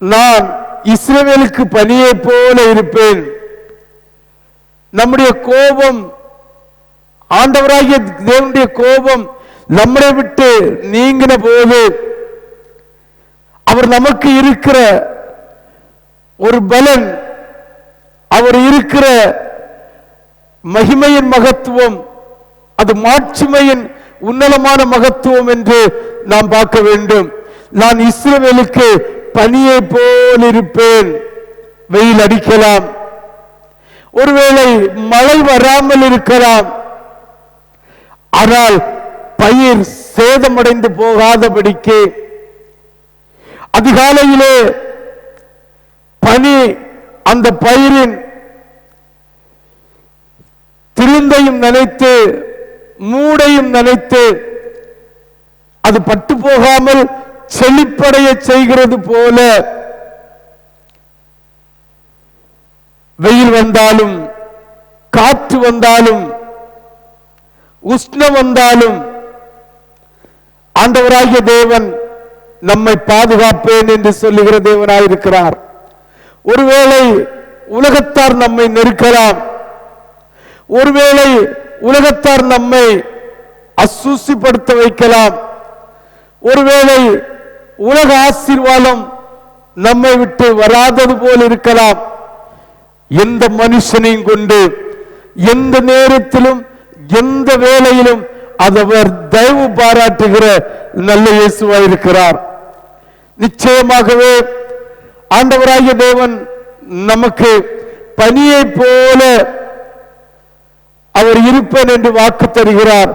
நான் இஸ்ரவேலுக்கு பனியை போல இருப்பேன். நம்முடைய கோபம் ஆண்டவராகிய தேவனுடைய கோபம் நம்மை விட்டு நீங்கின போது அவர் நமக்கு இருக்கிற ஒரு பலன் அவர் இருக்கிற மகிமையின் மகத்துவம் அது மாட்சிமையின் உன்னதமான மகத்துவம் என்று நாம் பார்க்க வேண்டும். நான் இஸ்ரவேலுக்கு பனியை போல் இருப்பேன். வெயில் அடிக்கலாம். ஒருவேளை மழை வராமல் இருக்கலாம். ஆனால் பயிர் சேதமடைந்து போகாதபடிக்கு அதிகாலையிலே பனி அந்த பயிரின் திருந்தையும் நினைத்து மூடையும் நினைத்து அது பட்டு போகாமல் செழிப்படைய செய்கிறது போல வெயில் வந்தாலும் காற்று வந்தாலும் உஷ்ணம் வந்தாலும் ஆண்டவராகிய தேவன் நம்மை பாதுகாப்பேன் என்று சொல்லுகிற தேவனாயிருக்கிறார். ஒருவேளை உலகத்தார் நம்மை நெருக்கலாம். ஒருவேளை உலகத்தார் நம்மை அசூசிப்படுத்த வைக்கலாம். ஒருவேளை உலக ஆசீர்வாதம் நம்மை விட்டு வராதது போல் இருக்கலாம். எந்த மனுஷனையும் கொண்டு எந்த நேரத்திலும் எந்த வேலையிலும் அதவர் தயவு பாராட்டுகிற நல்ல இயேசுவாய் இருக்கிறார். நிச்சயமாகவே ஆண்டவராகிய தேவன் நமக்கு பனியை போல அவர் இருப்பேன் என்று வாக்கு தருகிறார்.